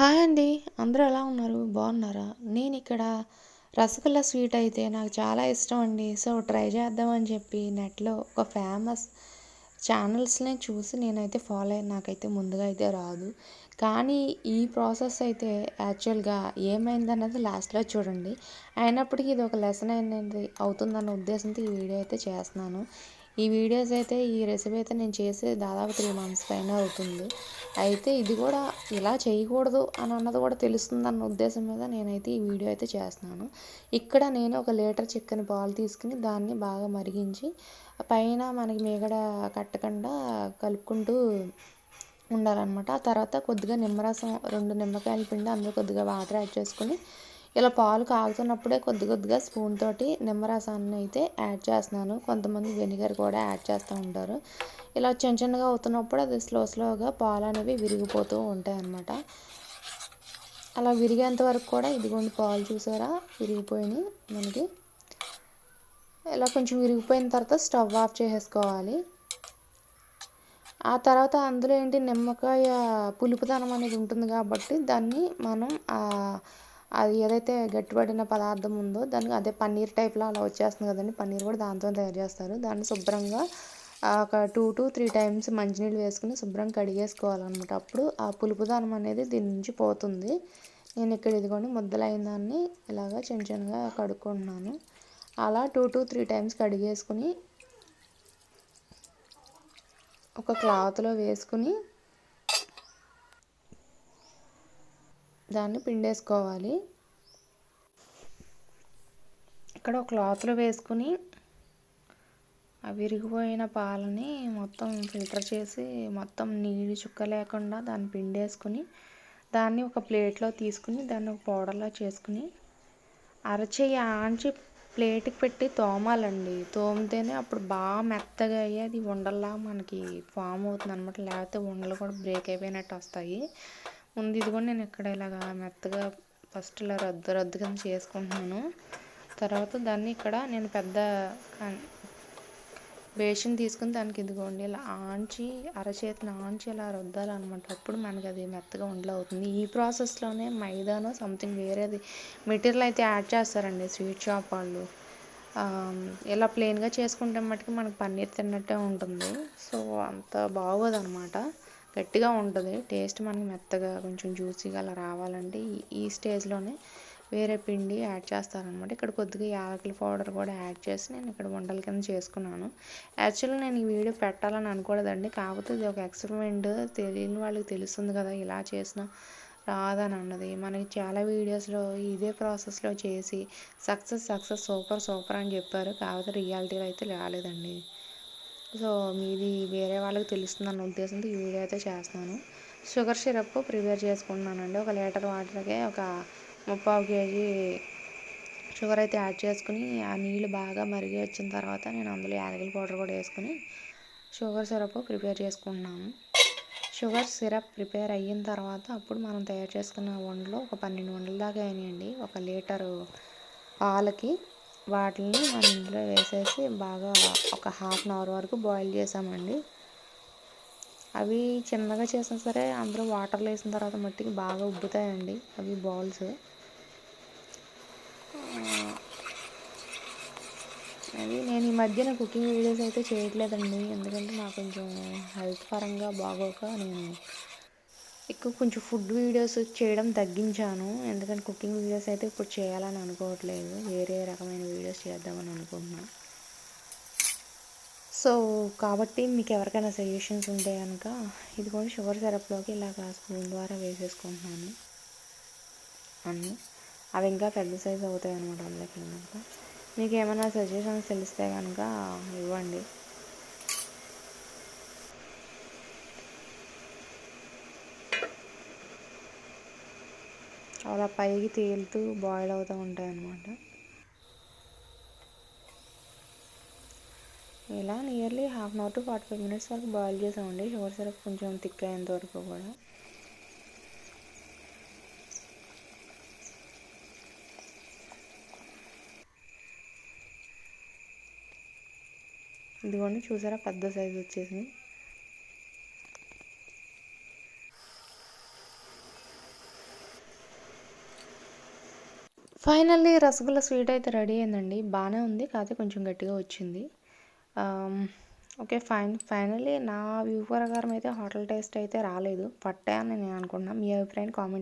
Hi అండి. అందరూ ఎలా ఉన్నారు? బాగున్నారా? నేను ఇక్కడ రసగుల్లా స్వీట్ అయితే నాకు చాలా ఇష్టం అండి. సో ట్రై చేద్దామని చెప్పి నెట్లో ఒక ఫేమస్ ఛానల్స్ని చూసి నేనైతే ఫాలో అయ్యి నాకైతే ముందుగా అయితే రాదు. కానీ ఈ ప్రాసెస్ అయితే యాక్చువల్గా ఏమైందన్నది లాస్ట్లో చూడండి. అయినప్పటికీ ఇది ఒక లెసన్ అనేది అవుతుందన్న ఉద్దేశంతో ఈ వీడియో అయితే చేస్తున్నాను. ఈ వీడియోస్ అయితే ఈ రెసిపీ అయితే నేను చేసి దాదాపు త్రీ మంత్స్ పైన అవుతుంది. అయితే ఇది కూడా ఇలా చేయకూడదు అని అన్నది కూడా తెలుస్తుంది అన్న ఉద్దేశం మీద నేనైతే ఈ వీడియో అయితే చేస్తున్నాను. ఇక్కడ నేను ఒక లీటర్ చికెన్ పాలు తీసుకుని దాన్ని బాగా మరిగించి పైన మనకి మీగడ కట్టకుండా కలుపుకుంటూ ఉండాలన్నమాట. ఆ తర్వాత కొద్దిగా నిమ్మరసం రెండు నిమ్మకాయలు పిండి అందులో కొద్దిగా వాటర్ యాడ్ చేసుకుని ఇలా పాలు కాగుతున్నప్పుడే కొద్ది కొద్దిగా స్పూన్ తోటి నిమ్మరసాన్ని అయితే యాడ్ చేస్తున్నాను. కొంతమంది వెనిగర్ కూడా యాడ్ చేస్తూ ఉంటారు. ఇలా చిన్న చిన్నగా అవుతున్నప్పుడు అది స్లో స్లోగా పాలు అనేవి విరిగిపోతూ ఉంటాయి అన్నమాట. అలా విరిగేంత వరకు కూడా ఇదిగోండి పాలు చూసారా? విరిగిపోయినాయి మనకి. ఇలా కొంచెం విరిగిపోయిన తర్వాత స్టవ్ ఆఫ్ చేసేసుకోవాలి. ఆ తర్వాత అందులో ఏంటి? నిమ్మకాయ పులుపుదనం అనేది ఉంటుంది కాబట్టి దాన్ని మనం అది ఏదైతే గట్టిపడిన పదార్థం ఉందో దానికి అదే పన్నీర్ టైప్లో అలా వచ్చేస్తుంది కదండి. పన్నీర్ కూడా దాంతో తయారు చేస్తారు. దాన్ని శుభ్రంగా ఒక టూ టు త్రీ టైమ్స్ మంచినీళ్ళు వేసుకుని శుభ్రంగా కడిగేసుకోవాలన్నమాట. అప్పుడు ఆ పులుపుదనం అనేది దీని నుంచి పోతుంది. నేను ఇక్కడ ఇదిగోండి ముద్దలైన దాన్ని ఇలాగా చిన్న చిన్నగా కడుక్కుంటున్నాను. అలా టూ టు త్రీ టైమ్స్ కడిగేసుకుని ఒక క్లాత్లో వేసుకుని దాన్ని పిండేసుకోవాలి. ఇక్కడ ఒక క్లాత్లో వేసుకుని ఆ విరిగిపోయిన పాలని మొత్తం ఫిల్టర్ చేసి మొత్తం నీళ్ళు చుక్క లేకుండా దాన్ని పిండేసుకుని దాన్ని ఒక ప్లేట్లో తీసుకుని దాన్ని ఒక పౌడర్లా చేసుకుని అరచేయి ఆంచి ప్లేట్కి పెట్టి తోమాలండి. తోమితేనే అప్పుడు బాగా మెత్తగా అయ్యి అది ఉండల్లా మనకి ఫామ్ అవుతుంది అనమాట లేకపోతే ఉండలు కూడా బ్రేక్ అయిపోయినట్టు వస్తాయి. ముందు ఇది కూడా నేను ఇక్కడ ఇలాగా మెత్తగా ఫస్ట్ ఇలా రద్దు రద్దు కింద చేసుకుంటున్నాను. తర్వాత దాన్ని ఇక్కడ నేను పెద్ద బేషన్ తీసుకుని దానికి ఇదిగోండి ఇలా ఆంచి అరచేతిని ఆంచి ఇలా రుద్దాలన్నమాట. అప్పుడు మనకి అది మెత్తగా ఉండలు అవుతుంది. ఈ ప్రాసెస్లోనే మైదానో సంథింగ్ వేరేది మెటీరియల్ అయితే యాడ్ చేస్తారండి స్వీట్ షాప్ వాళ్ళు. ఇలా ప్లెయిన్గా చేసుకుంటే మట్టుకు మనకు పన్నీర్ తిన్నట్టే ఉంటుంది. సో అంత బాగోదు అనమాట గట్టిగా ఉంటుంది. టేస్ట్ మనకి మెత్తగా కొంచెం జ్యూసీగా అలా రావాలంటే ఈ స్టేజ్లోనే వేరే పిండి యాడ్ చేస్తారనమాట. ఇక్కడ కొద్దిగా యాలకుల పౌడర్ కూడా యాడ్ చేసి నేను ఇక్కడ వంటల కింద చేసుకున్నాను. యాక్చువల్లీ నేను ఈ వీడియో పెట్టాలని అనుకోలేదండి. కాకపోతే ఇది ఒక ఎక్స్పెరిమెంట్. తెలియని వాళ్ళకి తెలుస్తుంది కదా ఇలా చేసిన రాదని అన్నది. మనకి చాలా వీడియోస్లో ఇదే ప్రాసెస్లో చేసి సక్సెస్ సక్సెస్ సూపర్ సూపర్ అని చెప్పారు. కాకపోతే రియాలిటీలో అయితే రాలేదండి. సో మీది వేరే వాళ్ళకి తెలుస్తుంది అన్న ఉద్దేశంతో ఈ వీడియో అయితే చేస్తున్నాను. షుగర్ సిరప్ ప్రిపేర్ చేసుకుంటున్నానండి. ఒక లీటర్ వాటర్కి ఒక ముప్పావు కేజీ షుగర్ అయితే యాడ్ చేసుకుని ఆ నీళ్ళు బాగా మరిగి వచ్చిన తర్వాత నేను అందులో యాలకుల పౌడర్ కూడా వేసుకుని షుగర్ సిరప్ ప్రిపేర్ చేసుకుంటున్నాను. షుగర్ సిరప్ ప్రిపేర్ అయిన తర్వాత అప్పుడు మనం తయారు చేసుకున్న వండలు ఒక పన్నెండు వండల దాకా అయినాయండి. ఒక లీటరు పాలకి వాటిని మనం ఇందులో వేసేసి బాగా ఒక హాఫ్ అన్ అవర్ వరకు బాయిల్ చేసామండి. అవి చిన్నగా చేసినా సరే అందులో వాటర్లో వేసిన తర్వాత మట్టికి బాగా ఉబ్బుతాయండి అవి బౌల్స్. అది నేను ఈ మధ్యన కుకింగ్ వీడియోస్ అయితే చేయట్లేదండి. ఎందుకంటే నాకు కొంచెం హెల్త్ పరంగా బాగోక నేను ఎక్కువ కొంచెం ఫుడ్ వీడియోస్ చేయడం తగ్గించాను. ఎందుకంటే కుకింగ్ వీడియోస్ అయితే ఇప్పుడు చేయాలని అనుకోవట్లేదు. వేరే రకమైన వీడియోస్ చేద్దామని అనుకుంటున్నాను సో కాబట్టి మీకు ఎవరికైనా సజెషన్స్ ఉంటే కనుక ఇది కూడా షుగర్ సిరప్లోకి ఇలాగ స్పూన్ ద్వారా వేసేసుకుంటున్నాను. అన్నీ. అవి ఇంకా పెద్ద సైజ్ అవుతాయి అనమాట అందులోకి మీకు ఏమైనా సజెషన్స్ తెలిస్తే కనుక ఇవ్వండి. అలా పైకి తేలుతూ బాయిల్ అవుతూ ఉంటాయి అన్నమాట ఇలా nearly half an hour to forty five minutes వరకు బాయిల్ చేసామండి. షుగర్ సిరప్ కొంచెం థిక్ అయ్యేంత వరకు కూడా. ఇదిగోండి చూసారా? పెద్ద సైజు వచ్చేసింది. ఫైనల్లీ రసగుల్లా స్వీట్ అయితే రెడీ అయిందండి. బాగానే ఉంది కాకపోతే కొంచెం గట్టిగా వచ్చింది. ఓకే ఫైన్ ఫైనల్లీ నా వ్యూ ప్రకారం అయితే హోటల్ టేస్ట్ అయితే రాలేదు. పట్టాయని నేను అనుకుంటున్నాను మీ అభిప్రాయం కామెంట్